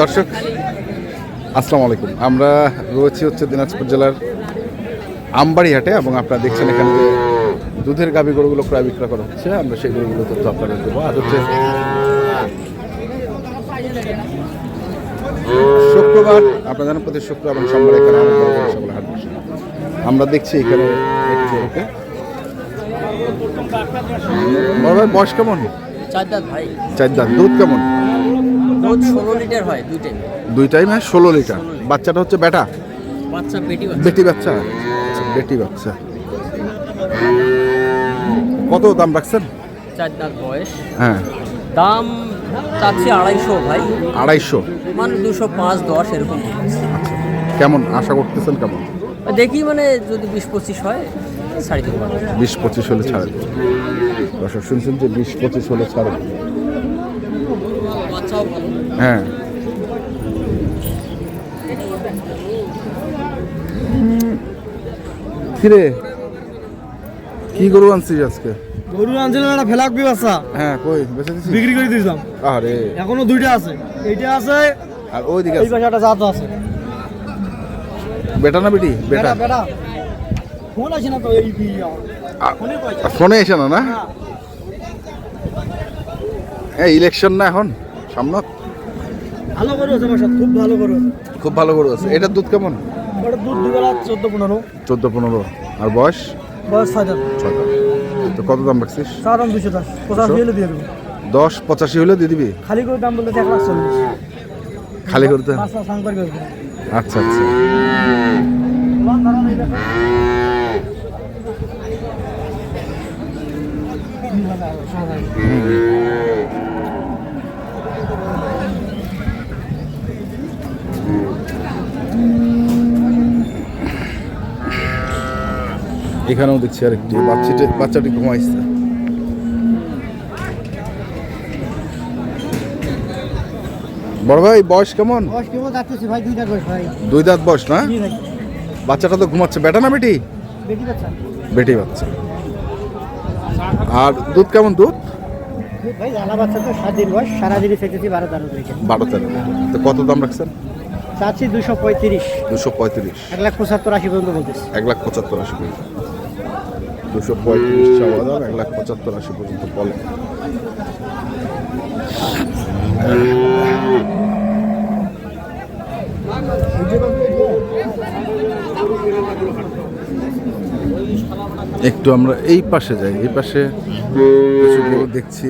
দর্শক আসসালামু আলাইকুম আমরা রয়েছি হচ্ছে দিনাজপুর জেলার আমবাড়িহাটে এবং আপনারা দেখছেন এখানে যে দুধের গাভী গরুগুলো ক্রয় বিক্রয় করা হচ্ছে। আমরা সেই গরুগুলো তথ্য আপনাদের দেবো। আর হচ্ছে শুক্রবার। আপনারা জানেন প্রতি শুক্র এবং সোমবার এখানে সকলে হাট বসে। আমরা দেখছি এখানে একটি বয়স কেমন? চার দাঁত ভাই। চার দাঁত। দুধ কেমন? দুধ ষোলো লিটার হয় দুই টাইম দুই টাইমে ষোলো লিটার। বাচ্চাটা হচ্ছে বেটা? বাচ্চা পেটি বাচ্চা। বেটি বাচ্চা? আচ্ছা, বেটি বাচ্চা। কত দাম রাখছেন? চার দাঁত বয়স। হ্যাঁ। দাম চাচ্ছি আড়াইশো ভাই। আড়াইশো? মানে দুশো পাঁচ দশ এরকম। কেমন? আশা করতেছেন কেমন? দেখি মানে যদি বিশ পঁচিশ হয় তিন বিশ পঁচিশ হলে ছাড়ে দর্শক শুনছেন যে বিশ পঁচিশ হলে ছাড়ে হ্যাঁ। কিরে? কি গরু আনছিস আজকে? গরু আনছিলাম একটা ফেলাক হ্যাঁ কই? বেঁচে দিছিস? বিক্রি করে দিয়েছিলাম। আরে এখনও দুইটা আছে। এইটা আছে আর ওই দিকে এই পাশে একটা জাত আছে। বেটা না বেটি? বেটা। বেটা ফোন আছে না তো এই ফোনে এসে না না? হ্যাঁ। ইলেকশন না এখন? সামনে ভালো গরু আছে আমার খুব ভালো গরু আছে। খুব ভালো গরু আছে। এটার দুধ কেমন? ওটা দুধ দুবেলা চোদ্দ পনেরো। চোদ্দ পনেরো। আর বয়স? বয়স ছয় দাম তো কত দাম রাখছিস? চার দাম দুশো দশ পঁচাশি হলে দিয়ে দেবো। দশ পঁচাশি হলে দিয়ে দিবি? খালি করে দাম বলতে এক লাখ চল্লিশ। খালি করতে আচ্ছা আচ্ছা। এখানেও দেখছি আরেকটি বাচ্চাটি বাচ্চাটি ঘুমাইছে। বড় ভাই বয়স কেমন? দুই দাঁত বয়স না? বাচ্চাটা তো ঘুমাচ্ছে। বেটা না বেটি? বেটি বাচ্চা। আর দুধ কেমন দুধ? বারো তেরো তো কত দাম রাখছেন? চাচ্ছি দুশো পঁয়ত্রিশ। দুশো পঁয়ত্রিশ। এক লাখ পঁচাত্তর আশি পর্যন্ত বলতেছি। এক লাখ পঁচাত্তর আশি পর্যন্ত। দুশো পঁয়ত্রিশ চাওয়া দাম এক লাখ পঁচাত্তর আশি পর্যন্ত বলে। একটু আমরা এই পাশে যাই এই পাশে কিছু গরু দেখছি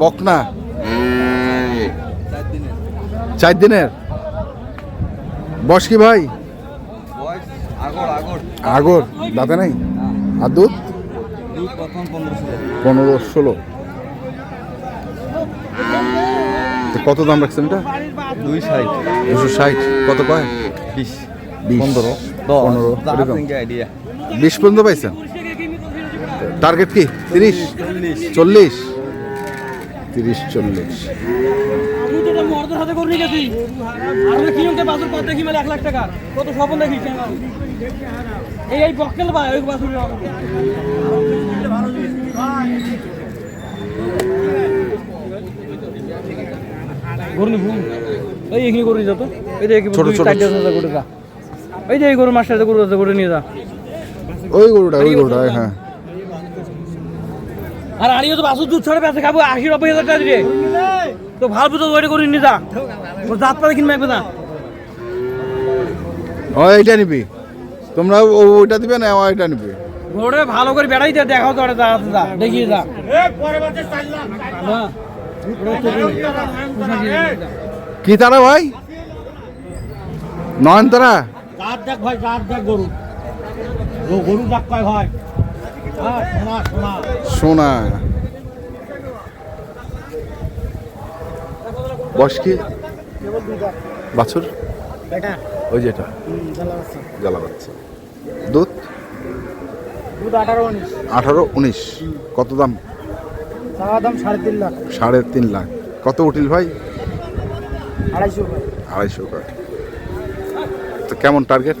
বকনা। চার দিনের। বস কি ভাই? আগর দাঁতে নাই? আর দুধ? পনেরো ষোলো। কত দাম রাখছেন এটা? দুই ষাট। দুশো ষাট। কত কয়? বিশ। পনেরো। পনেরো বিশ পর্যন্ত পাইছেন? টার্গেট কি? তিরিশ। চল্লিশ? তিরিশ চল্লিশ। ওই গরুটা ওই গরুটা হ্যাঁ। আর আনিও তো বাসুর দুধ ছাড়া বেঁচে খাব আশি নব্বই হাজার টাকা দিয়ে তো ভালো বুঝো ওইটা করে নিয়ে যা। ওর দাঁত পাতা কিনবে একবে না ও এইটা নিবি। তোমরা ওইটা দিবে না ও এটা নিবি? ঘোড়ে ভালো করে বেড়াই দিয়ে দেখাও তো যা যা। দেখিয়ে যা। কি তারা ভাই? নয়ন তারা জাত দেখ ভাই জাত দেখ গরু। গরু ডাক কয় ভাই। হ্যাঁ সোনা বয়স কি? বাছুর? ওই যেটা জ্বালা বাচ্চা দুধ? আঠারো উনিশ। কত দাম? দাম সাড়ে তিন লাখ। সাড়ে তিন লাখ কত উঠিল ভাই? আড়াইশো। আড়াইশো তো কেমন টার্গেট?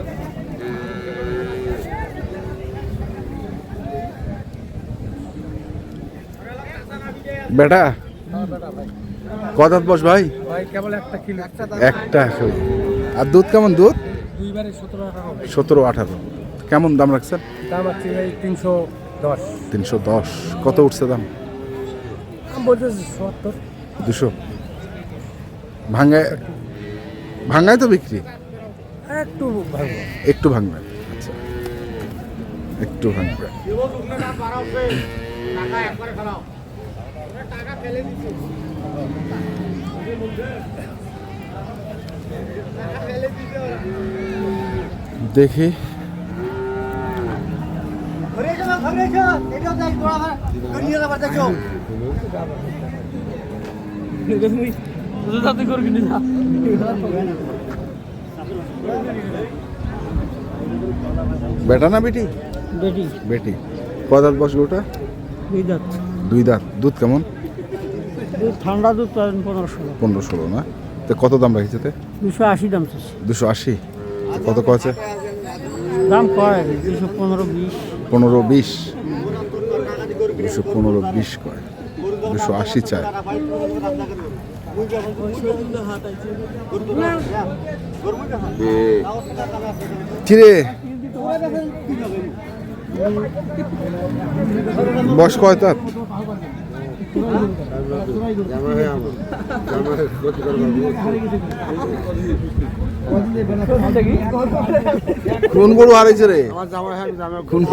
বেটা? কদাত বস ভাই? ভাই একটা কিলো। একটা শুধু। আর দুধ কেমন দুধ? সতেরো আঠারো কেমন দাম রাখছেন? দাম আছে ভাই তিনশো দশ। তিনশো দশ। কত উঠছে দাম? দুশো। ভাঙ্গায় ভাঙ্গায় তো বিক্রি? একটু একটু ভাঙবে। আচ্ছা। একটু ভাঙবে। দেখি। বেটা না বেটি? বেটি। বেটি। কদাত বস ওটা? দুই দাঁত। দুই দাঁত। দুধ কেমন? দুধ ঠান্ডা দুধ পাবেন পনেরো ষোলো। পনেরো ষোলো না? তো কত দাম রাখিছে তে দুশো আশি দাম চাচ্ছি দুশো আশি? কত কয়েছে? দাম কয়? দুশো পনেরো বিশ। পনেরো বিশ। দুশো পনেরো বিশ কয়। দুশো আশি চায়। কিরে? বয়স কয় তার? গরু হারাইছে রে? গরু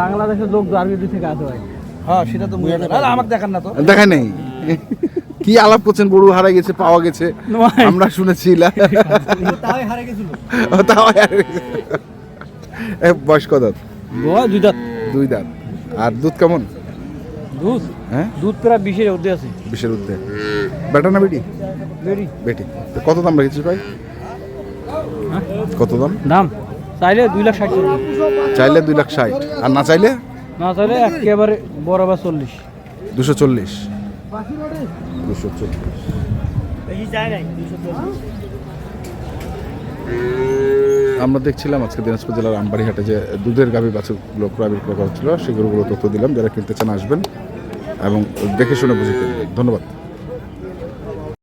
বাংলাদেশের লোক দ্বারগিরি থেকে আসে ভাই। হ্যাঁ সেটা তো মুই আমাকে দেখান না তো। দেখা নেই? কি আলাপ করছেন? গরু হারাই গেছে পাওয়া গেছে। আমরা শুনেছি গেছিল। তাও গেছে। এ, বয়স কত? দাঁত? বয় দুই দাঁত। দুই দাঁত। আর দুধ কেমন? দুধ? হ্যাঁ? দুধ প্রায় বিশের অর্ধে আছে। বিশের উদ্দে বেটা না বেটি? বেটি। তো কত দাম রেখেছিস ভাই? কত দাম? দাম? চাইলে দুই লাখ ষাট। চাইলে দুই লাখ ষাট। আর না চাইলে? না চাইলে একেবারে বরাবর চল্লিশ। দুশো চল্লিশ। দুশো চল্লিশ। আমরা দেখছিলাম আজকে দিনাজপুর জেলার আমবাড়িহাটে যে দুধের গাভী বাছুরগুলো ক্রয় বিক্রয় করা ছিল সেগুলোগুলো তথ্য দিলাম, যারা কিনতে চান আসবেন এবং দেখে শুনে বুঝে কিনবেন। ধন্যবাদ।